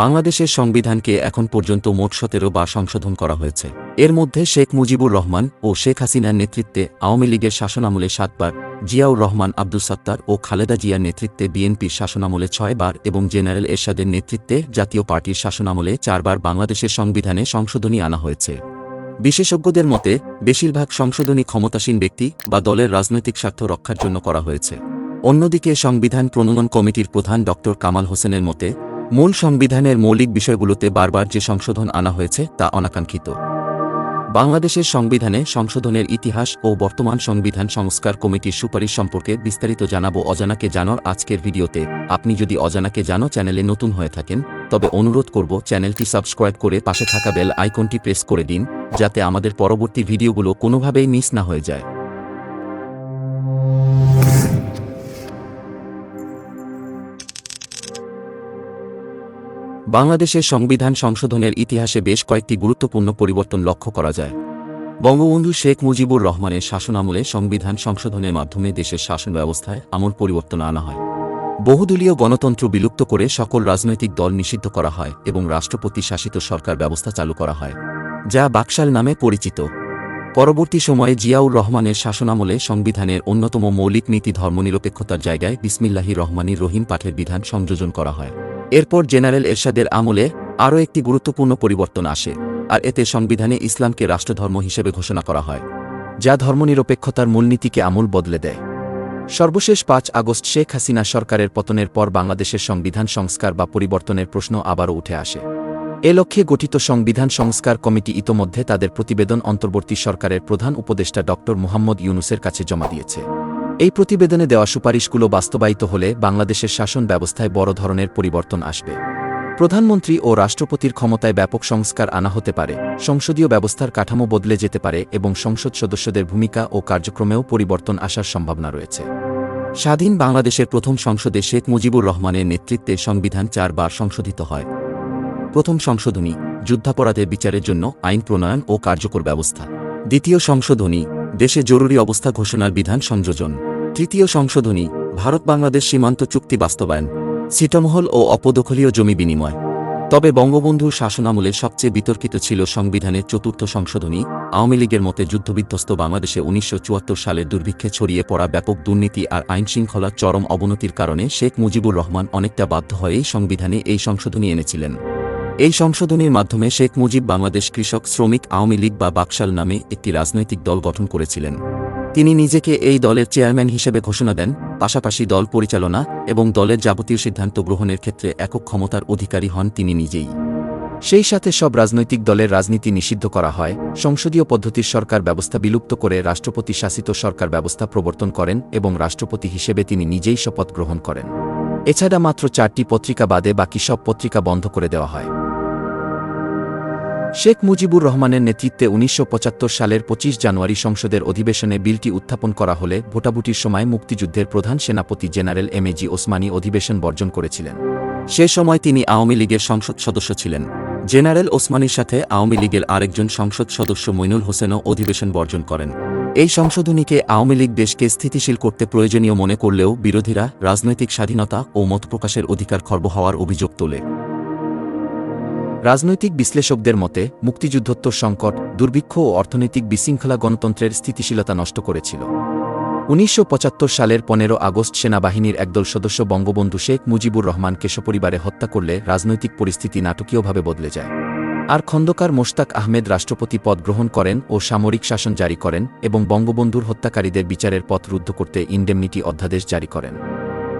বাংলাদেশের সংবিধানকে এখন পর্যন্ত মোট সতেরো বার সংশোধন করা হয়েছে। এর মধ্যে শেখ মুজিবুর রহমান ও শেখ হাসিনার নেতৃত্বে আওয়ামী লীগের শাসনামলে সাতবার, জিয়াউর রহমান আব্দুল সাত্তার ও খালেদা জিয়ার নেতৃত্বে বিএনপির শাসনামলে ছয়বার এবং জেনারেল এরশাদের নেতৃত্বে জাতীয় পার্টির শাসনামলে চারবার বাংলাদেশের সংবিধানে সংশোধনী আনা হয়েছে। বিশেষজ্ঞদের মতে, বেশিরভাগ সংশোধনী ক্ষমতাসীন ব্যক্তি বা দলের রাজনৈতিক স্বার্থ রক্ষার জন্য করা হয়েছে। অন্যদিকে সংবিধান প্রণয়ন কমিটির প্রধান ড কামাল হোসেনের মতে মূল সংবিধানের মৌলিক বিষয়গুলোতে বারবার যে সংশোধন আনা হয়েছে তা অনাকাঙ্ক্ষিত। বাংলাদেশের সংবিধানে সংশোধনের ইতিহাস ও বর্তমান সংবিধান সংস্কার কমিটির সুপারিশ সম্পর্কে বিস্তারিত জানাব অজানাকে জানোর আজকের ভিডিওতে। আপনি যদি অজানাকে জানো চ্যানেলে নতুন হয়ে থাকেন, তবে অনুরোধ করব চ্যানেলটি সাবস্ক্রাইব করে পাশে থাকা বেল আইকনটি প্রেস করে দিন, যাতে আমাদের পরবর্তী ভিডিওগুলো কোনোভাবেই মিস না হয়ে যায়। বাংলাদেশের সংবিধান সংশোধনের ইতিহাসে বেশ কয়েকটি গুরুত্বপূর্ণ পরিবর্তন লক্ষ্য করা যায়। বঙ্গবন্ধু শেখ মুজিবুর রহমানের শাসনামলে সংবিধান সংশোধনের মাধ্যমে দেশের শাসন ব্যবস্থায় আমূল পরিবর্তন আনা হয়। বহুদলীয় গণতন্ত্র বিলুপ্ত করে সকল রাজনৈতিক দল নিষিদ্ধ করা হয় এবং রাষ্ট্রপতি শাসিত সরকার ব্যবস্থা চালু করা হয়, যা বাকশাল নামে পরিচিত। পরবর্তী সময়ে জিয়াউর রহমানের শাসনামলে সংবিধানের অন্যতম মৌলিক নীতি ধর্মনিরপেক্ষতার জায়গায় বিসমিল্লাহি রহমানির রহিম পাঠের বিধান সংযোজন করা হয়। এরপর জেনারেল এরশাদের আমলে আরও একটি গুরুত্বপূর্ণ পরিবর্তন আসে, আর এতে সংবিধানে ইসলামকে রাষ্ট্রধর্ম হিসেবে ঘোষণা করা হয়, যা ধর্মনিরপেক্ষতার মূলনীতিকে আমূল বদলে দেয়। সর্বশেষ পাঁচ আগস্ট শেখ হাসিনা সরকারের পতনের পর বাংলাদেশের সংবিধান সংস্কার বা পরিবর্তনের প্রশ্ন আবারও উঠে আসে। এ লক্ষ্যে গঠিত সংবিধান সংস্কার কমিটি ইতোমধ্যে তাদের প্রতিবেদন অন্তর্বর্তী সরকারের প্রধান উপদেষ্টা ড. মোহাম্মদ ইউনুসের কাছে জমা দিয়েছে। এই প্রতিবেদনে দেওয়া সুপারিশগুলো বাস্তবায়িত হলে বাংলাদেশের শাসন ব্যবস্থায় বড় ধরনের পরিবর্তন আসবে। প্রধানমন্ত্রী ও রাষ্ট্রপতির ক্ষমতায় ব্যাপক সংস্কার আনা হতে পারে, সংসদীয় ব্যবস্থার কাঠামো বদলে যেতে পারে এবং সংসদ সদস্যদের ভূমিকা ও কার্যক্রমেও পরিবর্তন আসার সম্ভাবনা রয়েছে। স্বাধীন বাংলাদেশের প্রথম সংসদে শেখ মুজিবুর রহমানের নেতৃত্বে সংবিধান চারবার সংশোধিত হয়। প্রথম সংশোধনী, যুদ্ধাপরাধের বিচারের জন্য আইন প্রণয়ন ও কার্যকর ব্যবস্থা। দ্বিতীয় সংশোধনী, দেশে জরুরি অবস্থা ঘোষণার বিধান সংযোজন। তৃতীয় সংশোধনী ভারত বাংলাদেশ সীমান্ত চুক্তি বাস্তবায়ন, ছিটমহল ও অপদখলীয় জমি বিনিময়। তবে বঙ্গবন্ধুর শাসনামলে সবচেয়ে বিতর্কিত ছিল সংবিধানের চতুর্থ সংশোধনী, আওয়ামী লীগের মতে যুদ্ধবিধ্বস্ত বাংলাদেশে উনিশশো চুয়াত্তর সালের দুর্ভিক্ষে ছড়িয়ে পড়া ব্যাপক দুর্নীতি আর আইন আইনশৃঙ্খলার চরম অবনতির কারণে শেখ মুজিবুর রহমান অনেকটা বাধ্য হয়েই সংবিধানে এই সংশোধনী এনেছিলেন। এই সংশোধনীর মাধ্যমে শেখ মুজিব বাংলাদেশ কৃষক শ্রমিক আওয়ামী লীগ বা বাকশাল নামে একটি রাজনৈতিক দল গঠন করেছিলেন। তিনি নিজেকে এই দলের চেয়ারম্যান হিসেবে ঘোষণা দেন, পাশাপাশি দল পরিচালনা এবং দলের যাবতীয় সিদ্ধান্ত গ্রহণের ক্ষেত্রে একক ক্ষমতার অধিকারী হন তিনি নিজেই। সেই সাথে সব রাজনৈতিক দলের রাজনীতি নিষিদ্ধ করা হয়, সংসদীয় পদ্ধতির সরকার ব্যবস্থা বিলুপ্ত করে রাষ্ট্রপতি শাসিত সরকার ব্যবস্থা প্রবর্তন করেন এবং রাষ্ট্রপতি হিসেবে তিনি নিজেই শপথ গ্রহণ করেন। এছাড়া মাত্র চারটি পত্রিকা বাদে বাকি সব পত্রিকা বন্ধ করে দেওয়া হয়। শেখ মুজিবুর রহমানের নেতৃত্বে উনিশশো পঁচাত্তর সালের ২৫ জানুয়ারি সংসদের অধিবেশনে বিলটি উত্থাপন করা হলে ভোটাভুটির সময় মুক্তিযুদ্ধের প্রধান সেনাপতি জেনারেল এমএজি ওসমানী অধিবেশন বর্জন করেছিলেন। সে সময় তিনি আওয়ামী লীগের সংসদ সদস্য ছিলেন। জেনারেল ওসমানীর সাথে আওয়ামী লীগের আরেকজন সংসদ সদস্য মইনুল হোসেনও অধিবেশন বর্জন করেন। এই সংশোধনীকে আওয়ামী লীগ দেশকে স্থিতিশীল করতে প্রয়োজনীয় মনে করলেও বিরোধীরা রাজনৈতিক স্বাধীনতা ও মত প্রকাশের অধিকার খর্ব হওয়ার অভিযোগ তোলে। রাজনৈতিক বিশ্লেষকদের মতে মুক্তিযুদ্ধোত্তর সংকট, দুর্ভিক্ষ ও অর্থনৈতিক বিশৃঙ্খলা গণতন্ত্রের স্থিতিশীলতা নষ্ট করেছিল। উনিশশো পঁচাত্তর সালের পনেরো আগস্ট সেনাবাহিনীর একদল সদস্য বঙ্গবন্ধু শেখ মুজিবুর রহমানকে সপরিবারে হত্যা করলে রাজনৈতিক পরিস্থিতি নাটকীয়ভাবে বদলে যায়। আর খন্দকার মোশতাক আহমেদ রাষ্ট্রপতি পদ গ্রহণ করেন ও সামরিক শাসন জারি করেন এবং বঙ্গবন্ধুর হত্যাকারীদের বিচারের পথ রুদ্ধ করতে ইন্ডেমনিটি অধ্যাদেশ জারি করেন।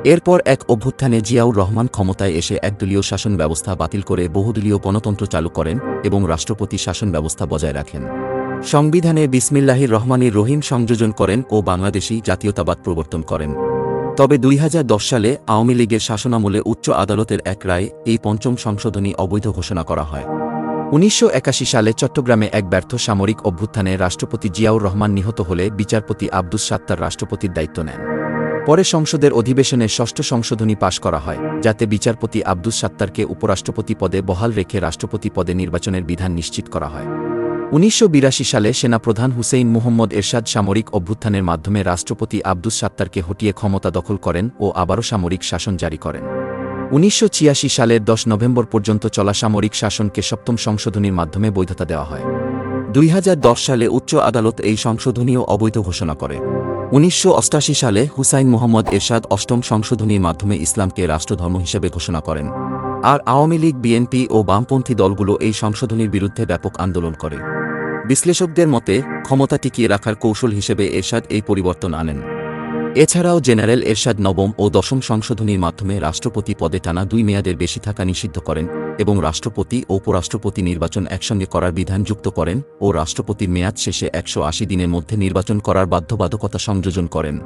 এরপর এক অভ্যুত্থানে জিয়াউর রহমান ক্ষমতায় এসে একদলীয় শাসন ব্যবস্থা বাতিল করে বহুদলীয় গণতন্ত্র চালু করেন এবং রাষ্ট্রপতি শাসন ব্যবস্থা বজায় রাখেন। সংবিধানে বিসমিল্লাহির রহমানির রহিম সংযোজন করেন ও বাংলাদেশি জাতীয়তাবাদ প্রবর্তন করেন। তবে দুই হাজার দশ সালে আওয়ামী লীগের শাসনামলে উচ্চ আদালতের এক রায়ে এই পঞ্চম সংশোধনী অবৈধ ঘোষণা করা হয়। উনিশশো একাশি সালে চট্টগ্রামে এক ব্যর্থ সামরিক অভ্যুত্থানে রাষ্ট্রপতি জিয়াউর রহমান নিহত হলে বিচারপতি আব্দুস সাত্তার রাষ্ট্রপতির দায়িত্ব নেন। পরে সংসদের অধিবেশনে ষষ্ঠ সংশোধনী পাশ করা হয়, যাতে বিচারপতি আব্দুস সাত্তারকে উপরাষ্ট্রপতি পদে বহাল রেখে রাষ্ট্রপতি পদে নির্বাচনের বিধান নিশ্চিত করা হয়। উনিশশো বিরাশি সালে সেনাপ্রধান হুসেইন মুহম্মদ এরশাদ সামরিক অভ্যুত্থানের মাধ্যমে রাষ্ট্রপতি আব্দুস সাত্তারকে হটিয়ে ক্ষমতা দখল করেন ও আবারও সামরিক শাসন জারি করেন। উনিশশো সালের দশ নভেম্বর পর্যন্ত চলা সামরিক শাসনকে সপ্তম সংশোধনীর মাধ্যমে বৈধতা দেওয়া হয়। দুই হাজার দশ সালে উচ্চ আদালত এই সংশোধনীও অবৈধ ঘোষণা করে। উনিশশো সালে হুসাইন মোহাম্মদ এরশাদ অষ্টম সংশোধনীর মাধ্যমে ইসলামকে রাষ্ট্রধর্ম হিসেবে ঘোষণা করেন। আর আওয়ামী লীগ, বিএনপি ও বামপন্থী দলগুলো এই সংশোধনীর বিরুদ্ধে ব্যাপক আন্দোলন করে। বিশ্লেষকদের মতে, ক্ষমতা টিকিয়ে রাখার কৌশল হিসেবে এরশাদ এই পরিবর্তন আনেন। এছাড়াও জেনারেল এরশাদ নবম ও দশম সংশোধনীর মাধ্যমে রাষ্ট্রপতি পদে টানা দুই মেয়াদের বেশি থাকা নিষিদ্ধ করেন। এবং রাষ্ট্রপতি ও উপরাষ্ট্রপতি নির্বাচন একসঙ্গে করার বিধান যুক্ত করেন ও রাষ্ট্রপতির মেয়াদ শেষে একশো আশি দিনের মধ্যে নির্বাচন করার বাধ্যবাধকতা সংযোজন করেন।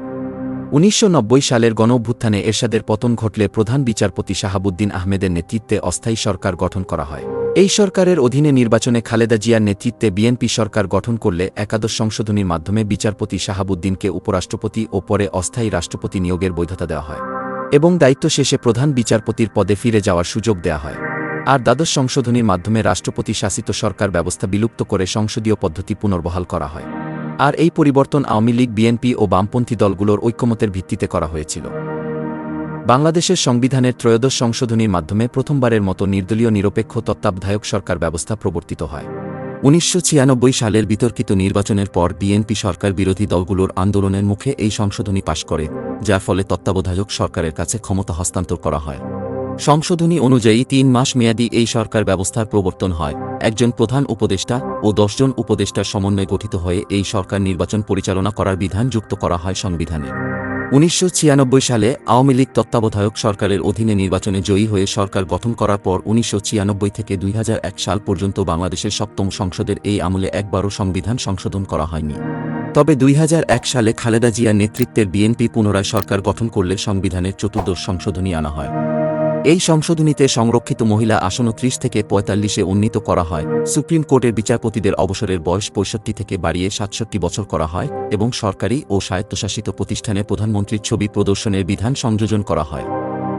উনিশশো নব্বই সালের গণঅভ্যুত্থানে এরশাদের পতন ঘটলে প্রধান বিচারপতি শাহাবুদ্দিন আহমেদের নেতৃত্বে অস্থায়ী সরকার গঠন করা হয়। এই সরকারের অধীনে নির্বাচনে খালেদা জিয়ার নেতৃত্বে বিএনপি সরকার গঠন করলে একাদশ সংশোধনীর মাধ্যমে বিচারপতি শাহাবুদ্দিনকে উপরাষ্ট্রপতি ও পরে অস্থায়ী রাষ্ট্রপতি নিয়োগের বৈধতা দেওয়া হয় এবং দায়িত্ব শেষে প্রধান বিচারপতির পদে ফিরে যাওয়ার সুযোগ দেওয়া হয়। আর দ্বাদশ সংশোধনীর মাধ্যমে রাষ্ট্রপতি শাসিত সরকার ব্যবস্থা বিলুপ্ত করে সংসদীয় পদ্ধতি পুনর্বহাল করা হয়। আর এই পরিবর্তন আওয়ামী লীগ, বিএনপি ও বামপন্থী দলগুলোর ঐক্যমতের ভিত্তিতে করা হয়েছিল। বাংলাদেশের সংবিধানের ত্রয়োদশ সংশোধনীর মাধ্যমে প্রথমবারের মতো নির্দলীয় নিরপেক্ষ তত্ত্বাবধায়ক সরকার ব্যবস্থা প্রবর্তিত হয়। উনিশশো ছিয়ানব্বই সালের বিতর্কিত নির্বাচনের পর বিএনপি সরকার বিরোধী দলগুলোর আন্দোলনের মুখে এই সংশোধনী পাশ করে, যার ফলে তত্ত্বাবধায়ক সরকারের কাছে ক্ষমতা হস্তান্তর করা হয়। সংশোধনী অনুযায়ী তিন মাস মেয়াদী এই সরকার ব্যবস্থার প্রবর্তন হয়। একজন প্রধান উপদেষ্টা ও দশজন উপদেষ্টার সমন্বয়ে গঠিত হয়ে এই সরকার নির্বাচন পরিচালনা করার বিধান যুক্ত করা হয় সংবিধানে। উনিশশো ছিয়ানব্বই সালে আওয়ামী লীগ তত্ত্বাবধায়ক সরকারের অধীনে নির্বাচনে জয়ী হয়ে সরকার গঠন করার পর উনিশশো ছিয়ানব্বই থেকে দুই হাজার এক সাল পর্যন্ত বাংলাদেশের সপ্তম সংসদের এই আমলে একবারও সংবিধান সংশোধন করা হয়নি। তবে দুই হাজার এক সালে খালেদা জিয়ার নেতৃত্বের বিএনপি পুনরায় সরকার গঠন করলে সংবিধানের চতুর্দশ সংশোধনী আনা হয়। এই সংশোধনীতে সংরক্ষিত মহিলা আসন ত্রিশ থেকে পঁয়তাল্লিশে উন্নীত করা হয়। সুপ্রিম কোর্টের বিচারপতিদের অবসরের বয়স পঁয়ষট্টি থেকে বাড়িয়ে সাতষট্টি বছর করা হয় এবং সরকারি ও স্বায়ত্তশাসিত প্রতিষ্ঠানে প্রধানমন্ত্রীর ছবি প্রদর্শনের বিধান সংযোজন করা হয়।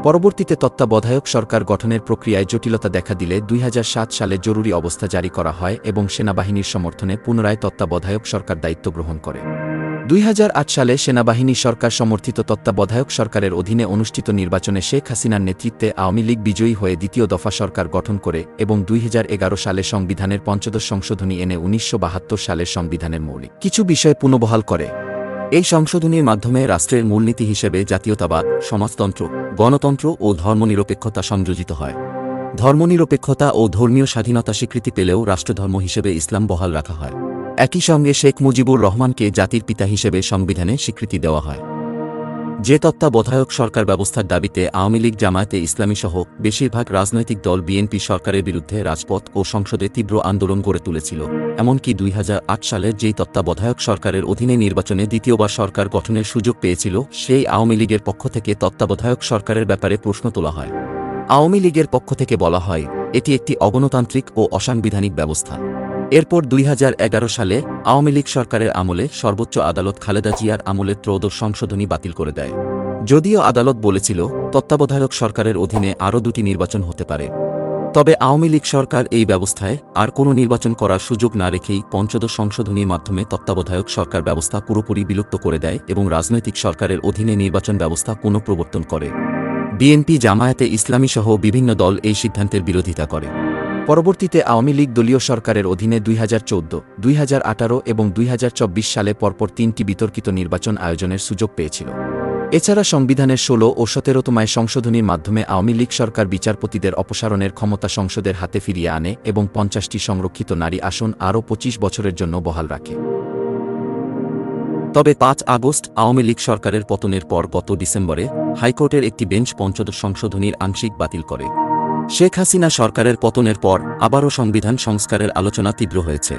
পরবর্তীতে তত্ত্বাবধায়ক সরকার গঠনের প্রক্রিয়ায় জটিলতা দেখা দিলে দুই হাজার সাত সালে জরুরি অবস্থা জারি করা হয় এবং সেনাবাহিনীর সমর্থনে পুনরায় তত্ত্বাবধায়ক সরকার দায়িত্ব গ্রহণ করে। দুই হাজার আট সালে সেনাবাহিনী সরকার সমর্থিত তত্ত্বাবধায়ক সরকারের অধীনে অনুষ্ঠিত নির্বাচনে শেখ হাসিনার নেতৃত্বে আওয়ামী লীগ বিজয়ী হয়ে দ্বিতীয় দফা সরকার গঠন করে এবং দুই হাজার এগারো সালে সংবিধানের পঞ্চদশ সংশোধনী এনে উনিশশো বাহাত্তর সালের সংবিধানের মৌলিক কিছু বিষয় পুনঃবহাল করে। এই সংশোধনীর মাধ্যমে রাষ্ট্রের মূলনীতি হিসেবে জাতীয়তাবাদ, সমাজতন্ত্র, গণতন্ত্র ও ধর্মনিরপেক্ষতা সংযোজিত হয়। ধর্মনিরপেক্ষতা ও ধর্মীয় স্বাধীনতা স্বীকৃতি পেলেও রাষ্ট্রধর্ম হিসেবে ইসলাম বহাল রাখা হয়। একই সঙ্গে শেখ মুজিবুর রহমানকে জাতির পিতা হিসেবে সংবিধানে স্বীকৃতি দেওয়া হয়। যে তত্ত্বাবধায়ক সরকার ব্যবস্থার দাবিতে আওয়ামী লীগ জামায়াতে ইসলামী সহ বেশিরভাগ রাজনৈতিক দল বিএনপি সরকারের বিরুদ্ধে রাজপথ ও সংসদে তীব্র আন্দোলন গড়ে তুলেছিল। এমনকি দুই হাজার আট সালের যেই তত্ত্বাবধায়ক সরকারের অধীনে নির্বাচনে দ্বিতীয়বার সরকার গঠনের সুযোগ পেয়েছিল, সেই আওয়ামী লীগের পক্ষ থেকে তত্ত্বাবধায়ক সরকারের ব্যাপারে প্রশ্ন তোলা হয়। আওয়ামী লীগের পক্ষ থেকে বলা হয়, এটি একটি অগণতান্ত্রিক ও অসাংবিধানিক ব্যবস্থা। এরপর দুই হাজার এগারো সালে আওয়ামী লীগ সরকারের আমলে সর্বোচ্চ আদালত খালেদা জিয়ার আমলে ত্রয়োদশ সংশোধনী বাতিল করে দেয়। যদিও আদালত বলেছিল, তত্ত্বাবধায়ক সরকারের অধীনে আরও দুটি নির্বাচন হতে পারে। তবে আওয়ামী লীগ সরকার এই ব্যবস্থায় আর কোনো নির্বাচন করার সুযোগ না রেখেই পঞ্চদশ সংশোধনীর মাধ্যমে তত্ত্বাবধায়ক সরকার ব্যবস্থা পুরোপুরি বিলুপ্ত করে দেয় এবং রাজনৈতিক সরকারের অধীনে নির্বাচন ব্যবস্থা পুনঃপ্রবর্তন করে। বিএনপি জামায়াতে ইসলামী সহ বিভিন্ন দল এই সিদ্ধান্তের বিরোধিতা করে। পরবর্তীতে আওয়ামী লীগ দলীয় সরকারের অধীনে দুই হাজার চোদ্দ, দুই হাজার আঠারো এবং দুই হাজার চব্বিশ সালে পরপর তিনটি বিতর্কিত নির্বাচন আয়োজনের সুযোগ পেয়েছিল। এছাড়া সংবিধানের ষোলো ও সতেরোতমায় সংশোধনীর মাধ্যমে আওয়ামী লীগ সরকার বিচারপতিদের অপসারণের ক্ষমতা সংসদের হাতে ফিরিয়ে আনে এবং পঞ্চাশটি সংরক্ষিত নারী আসন আরও পঁচিশ বছরের জন্য বহাল রাখে। তবে পাঁচ আগস্ট আওয়ামী লীগ সরকারের পতনের পর গত ডিসেম্বরে হাইকোর্টের একটি বেঞ্চ পঞ্চদশ সংশোধনীর আংশিক বাতিল করে। শেখ হাসিনা সরকারের পতনের পর আবারও সংবিধান সংস্কারের আলোচনা তীব্র হয়েছে।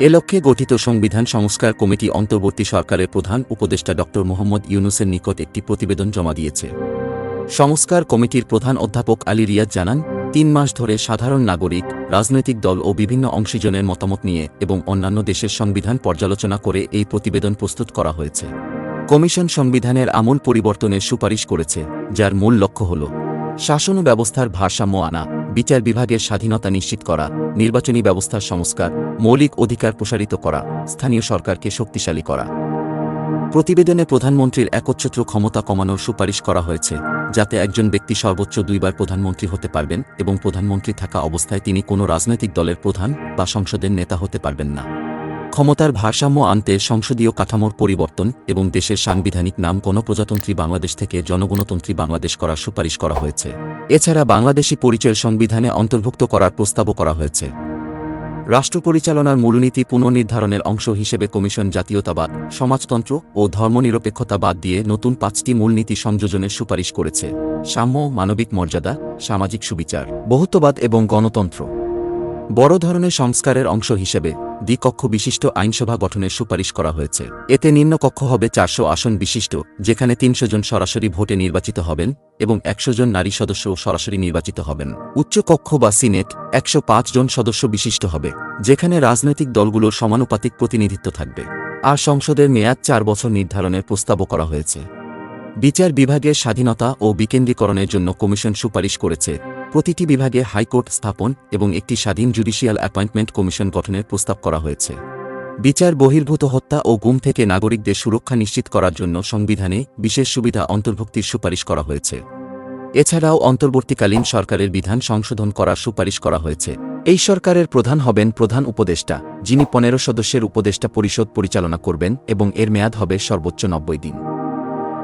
এ লক্ষ্যে গঠিত সংবিধান সংস্কার কমিটি অন্তর্বর্তী সরকারের প্রধান উপদেষ্টা ড. মোহাম্মদ ইউনুসের নিকট একটি প্রতিবেদন জমা দিয়েছে। সংস্কার কমিটির প্রধান অধ্যাপক আলী রিয়াজ জানান, তিন মাস ধরে সাধারণ নাগরিক, রাজনৈতিক দল ও বিভিন্ন অংশীজনের মতামত নিয়ে এবং অন্যান্য দেশের সংবিধান পর্যালোচনা করে এই প্রতিবেদন প্রস্তুত করা হয়েছে। কমিশন সংবিধানের আমূল পরিবর্তনের সুপারিশ করেছে, যার মূল লক্ষ্য হল শাসন ব্যবস্থার ভারসাম্য আনা, বিচার বিভাগের স্বাধীনতা নিশ্চিত করা, নির্বাচনী ব্যবস্থার সংস্কার, মৌলিক অধিকার প্রসারিত করা, স্থানীয় সরকারকে শক্তিশালী করা। প্রতিবেদনে প্রধানমন্ত্রীর একচ্ছত্র ক্ষমতা কমানোর সুপারিশ করা হয়েছে, যাতে একজন ব্যক্তি সর্বোচ্চ দুইবার প্রধানমন্ত্রী হতে পারবেন এবং প্রধানমন্ত্রী থাকা অবস্থায় তিনি কোনো রাজনৈতিক দলের প্রধান বা সংসদের নেতা হতে পারবেন না। ক্ষমতার ভারসাম্য আনতে সংসদীয় কাঠামোর পরিবর্তন এবং দেশের সাংবিধানিক নাম গণপ্রজাতন্ত্রী বাংলাদেশ থেকে জনগণতন্ত্রী বাংলাদেশ করার সুপারিশ করা হয়েছে। এছাড়া বাংলাদেশি পরিচয়ের সংবিধানে অন্তর্ভুক্ত করার প্রস্তাবও করা হয়েছে। রাষ্ট্র পরিচালনার মূলনীতি পুনর্নির্ধারণের অংশ হিসেবে কমিশন জাতীয়তাবাদ, সমাজতন্ত্র ও ধর্মনিরপেক্ষতাবাদ দিয়ে নতুন পাঁচটি মূলনীতি সংযোজনের সুপারিশ করেছে। সাম্য, মানবিক মর্যাদা, সামাজিক সুবিচার, বহুত্ববাদ এবং গণতন্ত্র। বড় ধরনের সংস্কারের অংশ হিসেবে দ্বিকক্ষ বিশিষ্ট আইনসভা গঠনের সুপারিশ করা হয়েছে। এতে নিম্নকক্ষ হবে চারশো আসন বিশিষ্ট, যেখানে তিনশো জন সরাসরি ভোটে নির্বাচিত হবেন এবং একশো জন নারী সদস্য সরাসরি নির্বাচিত হবেন। উচ্চকক্ষ বা সিনেট একশো পাঁচ জন সদস্য বিশিষ্ট হবে, যেখানে রাজনৈতিক দলগুলোর সমানুপাতিক প্রতিনিধিত্ব থাকবে। আর সংসদের মেয়াদ চার বছর নির্ধারণের প্রস্তাবও করা হয়েছে। বিচার বিভাগের স্বাধীনতা ও বিকেন্দ্রীকরণের জন্য কমিশন সুপারিশ করেছে প্রতিটি বিভাগে হাইকোর্ট স্থাপন এবং একটি স্বাধীন জুডিশিয়াল অ্যাপয়েন্টমেন্ট কমিশন গঠনের প্রস্তাব করা হয়েছে। বিচার, বহির্ভূত হত্যা ও গুম থেকে নাগরিকদের সুরক্ষা নিশ্চিত করার জন্য সংবিধানে বিশেষ সুবিধা অন্তর্ভুক্তির সুপারিশ করা হয়েছে। এছাড়াও অন্তর্বর্তীকালীন সরকারের বিধান সংশোধন করার সুপারিশ করা হয়েছে। এই সরকারের প্রধান হবেন প্রধান উপদেষ্টা, যিনি পনেরো সদস্যের উপদেষ্টা পরিষদ পরিচালনা করবেন এবং এর মেয়াদ হবে সর্বোচ্চ নব্বই দিন।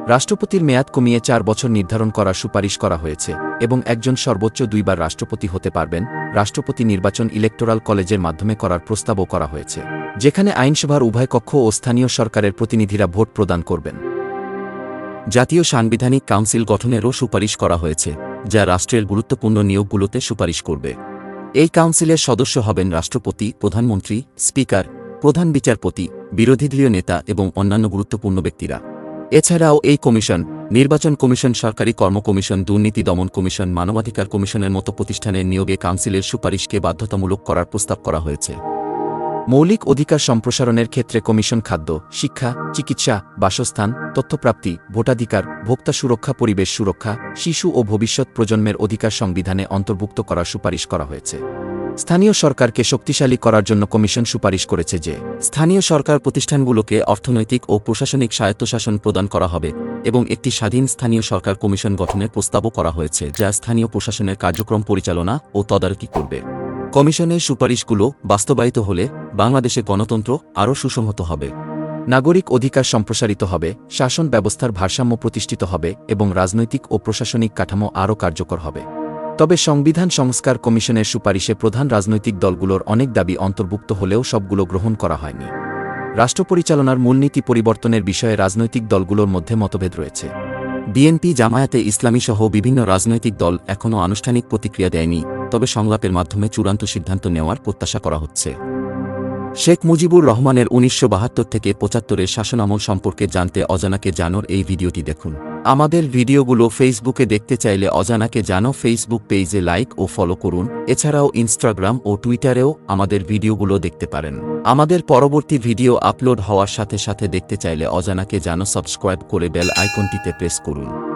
রাষ্ট্রপতির মেয়াদ কমিয়ে চার বছর নির্ধারণ করার সুপারিশ করা হয়েছে এবং একজন সর্বোচ্চ দুইবার রাষ্ট্রপতি হতে পারবেন, রাষ্ট্রপতি নির্বাচন ইলেকটোরাল কলেজের মাধ্যমে করার প্রস্তাবও করা হয়েছে, যেখানে আইনসভার উভয় কক্ষ ও স্থানীয় সরকারের প্রতিনিধিরা ভোট প্রদান করবেন। জাতীয় সাংবিধানিক কাউন্সিল গঠনেরও সুপারিশ করা হয়েছে, যা রাষ্ট্রের গুরুত্বপূর্ণ নিয়োগগুলোতে সুপারিশ করবে। এই কাউন্সিলের সদস্য হবেন রাষ্ট্রপতি, প্রধানমন্ত্রী, স্পিকার, প্রধান বিচারপতি, বিরোধী দলীয় নেতা এবং অন্যান্য গুরুত্বপূর্ণ ব্যক্তিরা। এছাড়াও এই কমিশন, নির্বাচন কমিশন, সরকারি কর্ম কমিশন, দুর্নীতি দমন কমিশন, মানবাধিকার কমিশনের মতো প্রতিষ্ঠানের নিয়োগে কাউন্সিলের সুপারিশকে বাধ্যতামূলক করার প্রস্তাব করা হয়েছে। মৌলিক অধিকার সম্প্রসারণের ক্ষেত্রে কমিশন খাদ্য, শিক্ষা, চিকিৎসা, বাসস্থান, তথ্যপ্রাপ্তি, ভোটাধিকার, ভোক্তা সুরক্ষা, পরিবেশ সুরক্ষা, শিশু ও ভবিষ্যৎ প্রজন্মের অধিকার সংবিধানে অন্তর্ভুক্ত করার সুপারিশ করা হয়েছে। স্থানীয় সরকারকে শক্তিশালী করার জন্য কমিশন সুপারিশ করেছে যে, স্থানীয় সরকার প্রতিষ্ঠানগুলোকে অর্থনৈতিক ও প্রশাসনিক স্বায়ত্তশাসন প্রদান করা হবে এবং একটি স্বাধীন স্থানীয় সরকার কমিশন গঠনের প্রস্তাবও করা হয়েছে যা স্থানীয় প্রশাসনের কার্যক্রম পরিচালনা ও তদারকি করবে। কমিশনের সুপারিশগুলো বাস্তবায়িত হলে বাংলাদেশে গণতন্ত্র আরও সুসংহত হবে। নাগরিক অধিকার সম্প্রসারিত হবে, শাসন ব্যবস্থার ভারসাম্য প্রতিষ্ঠিত হবে এবং রাজনৈতিক ও প্রশাসনিক কাঠামো আরও কার্যকর হবে। তবে সংবিধান সংস্কার কমিশনের সুপারিশে প্রধান রাজনৈতিক দলগুলোর অনেক দাবি অন্তর্ভুক্ত হলেও সবগুলো গ্রহণ করা হয়নি। রাষ্ট্র পরিচালনার মূলনীতি পরিবর্তনের বিষয়ে রাজনৈতিক দলগুলোর মধ্যে মতভেদ রয়েছে। বিএনপি, জামায়াতে ইসলামী সহ বিভিন্ন রাজনৈতিক দল এখনও আনুষ্ঠানিক প্রতিক্রিয়া দেয়নি, তবে সংলাপের মাধ্যমে চূড়ান্ত সিদ্ধান্ত নেওয়ার প্রত্যাশা করা হচ্ছে। শেখ মুজিবুর রহমানের উনিশশো বাহাত্তর থেকে পঁচাত্তরের শাসনামল সম্পর্কে জানতে অজানাকে জানোর এই ভিডিওটি দেখুন। আমাদের ভিডিওগুলো ফেসবুকে দেখতে চাইলে অজানাকে জানো ফেসবুক পেজে লাইক ও ফলো করুন, এছাড়াও ইনস্টাগ্রাম ও টুইটারেও আমাদের ভিডিওগুলো দেখতে পারেন। আমাদের পরবর্তী ভিডিও আপলোড হওয়ার সাথে সাথে দেখতে চাইলে অজানাকে জানো সাবস্ক্রাইব করে বেল আইকনটিতে প্রেস করুন।